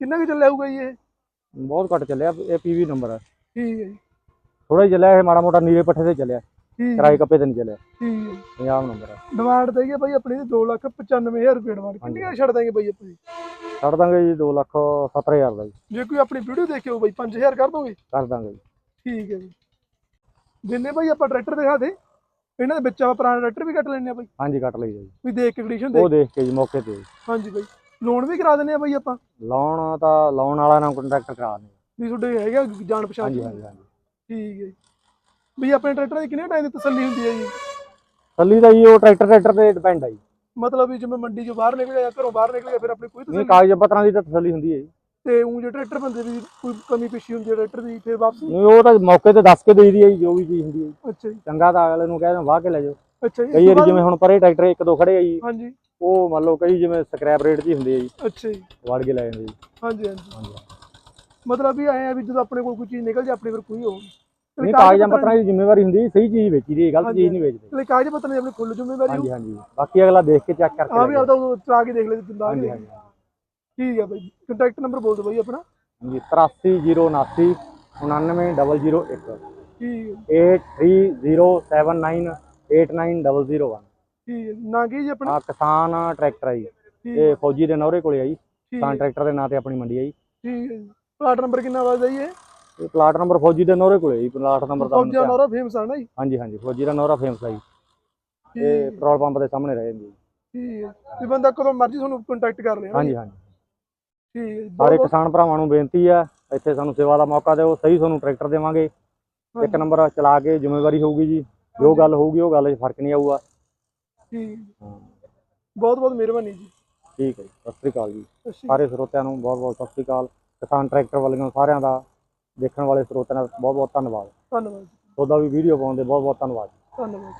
ਕਿੰਨਾ ਕੁ ਚੱਲਿਆ ਹੋਊਗਾ ਜੀ ਇਹ? ਬਹੁਤ ਘੱਟ ਚੱਲਿਆ ਇਹ ਪੀਵੀ ਨੰਬਰ ਹੈ ਠੀਕ ਹੈ ਜੀ। ਥੋੜਾ ਹੀ ਚੱਲਿਆ ਇਹ ਮਾੜਾ ਮੋਟਾ ਨੀਲੇ ਪੱਠੇ ਤੇ ਚੱਲਿਆ। ਠੀਕ ਹੈ। ਕਿਰਾਏ ਕੱਪੇ ਤੇ ਨਹੀਂ ਚੱਲਿਆ। ਠੀਕ ਹੈ। 50 ਨੰਬਰ ਹੈ ਡਿਮਾਂਡ ਤੇ ਹੈ ਭਾਈ ਆਪਣੀ ਦੀ 2 ਲੱਖ 95000 ਰੁਪਏ ਡਿਮਾਂਡ ਕੁ ਛੱਡ ਦਾਂਗੇ ਭਾਈ ਆਪਾਂ ਜੀ? ਛੱਡ ਦਾਂਗੇ ਜੀ 2 ਲੱਖ 70000 ਦਾ ਜੀ। ਜੇ ਕੋਈ ਆਪਣੀ ਵੀਡੀਓ ਦੇਖਿਓ ਬਾਈ 5000 ਕਰ ਦੋਗੇ? ਕਰ ਦਾਂਗੇ ਜੀ। ਠੀਕ ਹੈ ਜੀ। ਜਿੰਨੇ ਭਾਈ ਆਪਾਂ ਟਰੈਕਟਰ ਦਿਖਾ ਦੇ ਇਹਨਾਂ ਦੇ ਵਿੱਚ ਆਪਾਂ ਪੁਰਾਣਾ ਟਰੈਕਟਰ ਵੀ ਕੱਟ ਲੈਣੇ ਆ ਬਾਈ ਹਾਂਜੀ ਕੱਟ ਲਈ ਜੀ। ਵੀ ਦੇਖ ਕੇ ਕੰਡੀਸ਼ਨ ਉਹ ਦੇ ਦੇਖ ਕੇ ਜੀ ਮੌਕੇ ਤੇ। ਹਾਂਜੀ ਬਾਈ ਲੋਨ ਵੀ ਕਰਾ ਦਿੰਦੇ ਆ ਬਾਈ ਆਪਾਂ? ਲਾਉਣ ਤਾਂ ਲਾਉਣ ਵਾਲਾ ਨਾਲ ਕੰਟਰੈਕਟ ਕਰਾ ਦੇ ਵੀ ਤੁਹਾਡੇ ਹੈਗਾ ਜਾਣ ਪਛਾਣ ਹਾਂਜੀ। ਹਾਂਜੀ ਹਾਂਜੀ। ਠੀਕ ਹੈ ਜੀ। ਵੀ ਆਪਣੇ ਟਰੈਕਟਰਾਂ ਦੀ ਕਿੰਨੇ ਟਾਈਮ ਦੀ ਤਸੱਲੀ ਹੁੰਦੀ ਹੈ ਜੀ? ਥੱਲੀ ਦਾ ਜੀ ਉਹ ਟਰੈਕਟਰ ਟਰੈਕਟਰ ਤੇ ਡਿਪੈਂਡ ਆ ਜੀ। ਮਤਲਬ ਵੀ ਜਿਵੇਂ ਮੰਡੀ ਚੋਂ ਬਾਹਰ ਨਿਕਲ ਗਿਆ ਘਰੋਂ ਬਾਹਰ ਨਿਕਲ ਗਿਆ ਫਿਰ ਆਪਣੀ ਕੋਈ ਨਹੀਂ ਤਸੱਲੀ ਕਾਗਜ਼ ਪੱਤਰਾਂ ਦੀ ਤਾਂ ਤਸੱਲੀ ਹੁੰਦੀ ਹੈ ਜੀ। ਤੇ ਉਹ ਜੇ ਟਰੈਕਟਰ ਬੰਦੇ ਦੀ ਕੋਈ ਕਮੀ ਪੇਸ਼ੀ ਹੁੰਦੀ ਹੈ ਟਰੈਕਟਰ ਦੀ ਫਿਰ ਵਾਪਸੀ? ਨਹੀਂ ਉਹ ਤਾਂ ਮੌਕੇ ਤੇ ਦੱਸ ਕੇ ਦੇਈਦੀ ਹੈ ਜੀ ਜੋ ਵੀ ਚੀਜ਼ ਹੁੰਦੀ ਹੈ ਜੀ। ਅੱਛਾ ਜੀ। ਚੰਗਾ ਤਾਂ ਅਗਲੇ ਨੂੰ ਕਹਿ ਦਿੰਦੇ ਵਾਹ ਕੇ ਲੈ ਜਾਓ। ਅੱਛਾ ਜੀ ਇਸ ਕਈ ਤੋਂ ਵਾਰੀ ਬਾਅਦ- ਜਿਵੇਂ ਹੁਣ ਪਰੇ ਟਰੈਕਟਰ ਇੱਕ ਦੋ ਖੜੇ ਆ ਜੀ ਹਾਂਜੀ। ਉਹ ਮੰਨ ਲਓ ਕਈ ਜਿਵੇਂ ਸਕ੍ਰੈਪ ਰੇਟ ਦੀ ਹੁੰਦੀ ਹੈ ਜੀ ਅੱਛਾ ਜੀ। ਵੜ ਕੇ ਲੈ ਜਾਂਦੇ ਜੀ। ਹਾਂਜੀ ਹਾਂਜੀ। ਹਾਂਜੀ। ਮਤਲਬ ਵੀ ਆਏ ਆ ਵੀ ਜਦੋਂ ਆਪਣੇ ਕੋਲ ਕੋਈ ਚੀਜ਼ ਨਿਕਲ ਜਾ ਆਪਣੇ ਫਿਰ ਕੋਈ ਹੋ ਨਹੀਂ ਕਾਗਜ਼ਾਂ ਪੱਤਰਾਂ ਦੀ ਜ਼ਿੰਮੇਵਾਰੀ ਹੁੰਦੀ ਹੈ, ਸਹੀ ਚੀਜ਼ ਵੇਚੀ ਦੀ ਹੈ, ਗਲਤ ਹਾਂਜੀ, ਚੀਜ਼ ਨਹੀਂ ਵੇਚਦੇ। ਲਈ ਕਾਗਜ਼ ਪੱਤਰ ਦੀ ਆਪਣੀ ਫੁੱਲ ਜ਼ਿੰਮੇਵਾਰੀ ਹਾਂਜੀ ਹਾਂਜੀ। ਬਾਕੀ ਅਗਲਾ ਦੇਖ ਕੇ ਚੈੱਕ ਕਰਕੇ ਆ ਵੀ ਲੈ ਆਪਦਾ ਉਹ ਚਲਾ ਕੇ ਦੇਖ ਲੈ ਦਿੰਦਾ ਹਾਂਜੀ ਹਾਂਜੀ। ਠੀਕ ਹੈ ਬਾਈ ਕੰਟੈਕਟ ਨੰਬਰ ਬੋਲ ਦਿਓ ਬਾਈ ਆਪਣਾ ਹਾਂਜੀ 83079 99001 ਠੀਕ ਹੈ 8307989001 ਠੀਕ ਹੈ ਨਾ ਕੀ ਜੀ ਆਪਣਾ ਆ ਕਿਸਾਨ ਟਰੈਕਟਰ ਹੈ ਜੀ ਫੌਜੀ ਦੇ ਨੌਰੇ ਕੋਲੇ ਆ ਜੀ ਕਿਸਾਨ ਟਰੈਕਟਰ ਦੇ ਨਾਂ ਤੇ ਆਪਣੀ ਮੰਡੀ ਆ ਜੀ ਠੀਕ ਹੈ ਜੀ ਪਲਾਟ ਨੰਬਰ ਕਿੰਨਾ ਵੱਜਦਾ ਜੀ ਇਹ ਇਹ ਪਲਾਟ ਨੰਬਰ ਫੌਜੀ ਦੇ ਨੌਰੇ ਕੋਲੇ ਜੀ ਪਲਾਟ ਨੰਬਰ ਦਾ ਫੌਜਾ ਨੋਰਾ ਫੇਮਸ ਆ ਨਾ ਜੀ ਹਾਂਜੀ ਹਾਂਜੀ ਫੌਜੀ ਦਾ ਨੌਰਾ ਫੇਮਸ ਆ ਜੀ ਠੀਕ ਇਹ ਹੈ, ਪੈਟਰੋਲ ਪੰਪ ਦੇ ਸਾਹਮਣੇ ਰਹਿ ਜਾਂਦੀ ਹੈ ਜੀ। ਠੀਕ ਹੈ ਵੀ ਬੰਦਾ ਕਦੋਂ ਮਰਜ਼ੀ ਤੁਹਾਨੂੰ ਕੰਟੈਕਟ ਕਰ ਲਿਆ ਹਾਂਜੀ ਹਾਂਜੀ ਸਾਰੇ ਕਿਸਾਨ ਭਰਾਵਾਂ ਨੂੰ ਬੇਨਤੀ ਆ ਇੱਥੇ ਸਾਨੂੰ ਸੇਵਾ ਦਾ ਮੌਕਾ ਦਿਓ ਸਹੀ ਤੁਹਾਨੂੰ ਟਰੈਕਟਰ ਦੇਵਾਂਗੇ। ਇੱਕ ਨੰਬਰ ਚਲਾ ਕੇ ਜ਼ਿੰਮੇਵਾਰੀ ਹੋਊਗੀ ਜੀ ਜੋ ਗੱਲ ਹੋਊਗੀ ਉਹ ਗੱਲ 'ਚ ਫ਼ਰਕ ਨਹੀਂ ਆਊਗਾ। ਠੀਕ ਬਹੁਤ ਬਹੁਤ ਮਿਹਰਬਾਨੀ ਜੀ। ਠੀਕ ਹੈ ਜੀ ਸਤਿ ਸ੍ਰੀ ਅਕਾਲ ਜੀ। ਸ਼੍ਰੀ ਸਾਰੇ ਸਰੋਤਿਆਂ ਨੂੰ ਬਹੁਤ ਬਹੁਤ ਸਤਿ ਸ੍ਰੀ ਅਕਾਲ। ਕਿਸਾਨ ਟਰੈਕਟਰ ਵੱਲੋਂ ਸਾਰਿਆਂ ਦਾ ਦੇਖਣ ਵਾਲੇ ਸਰੋਤਿਆਂ ਦਾ ਬਹੁਤ ਬਹੁਤ ਧੰਨਵਾਦ। ਧੰਨਵਾਦ ਜੀ, ਤੁਹਾਡਾ ਵੀ ਵੀਡੀਓ ਪਾਉਣ ਦੇ ਬਹੁਤ ਬਹੁਤ ਧੰਨਵਾਦ ਧੰਨਵਾਦ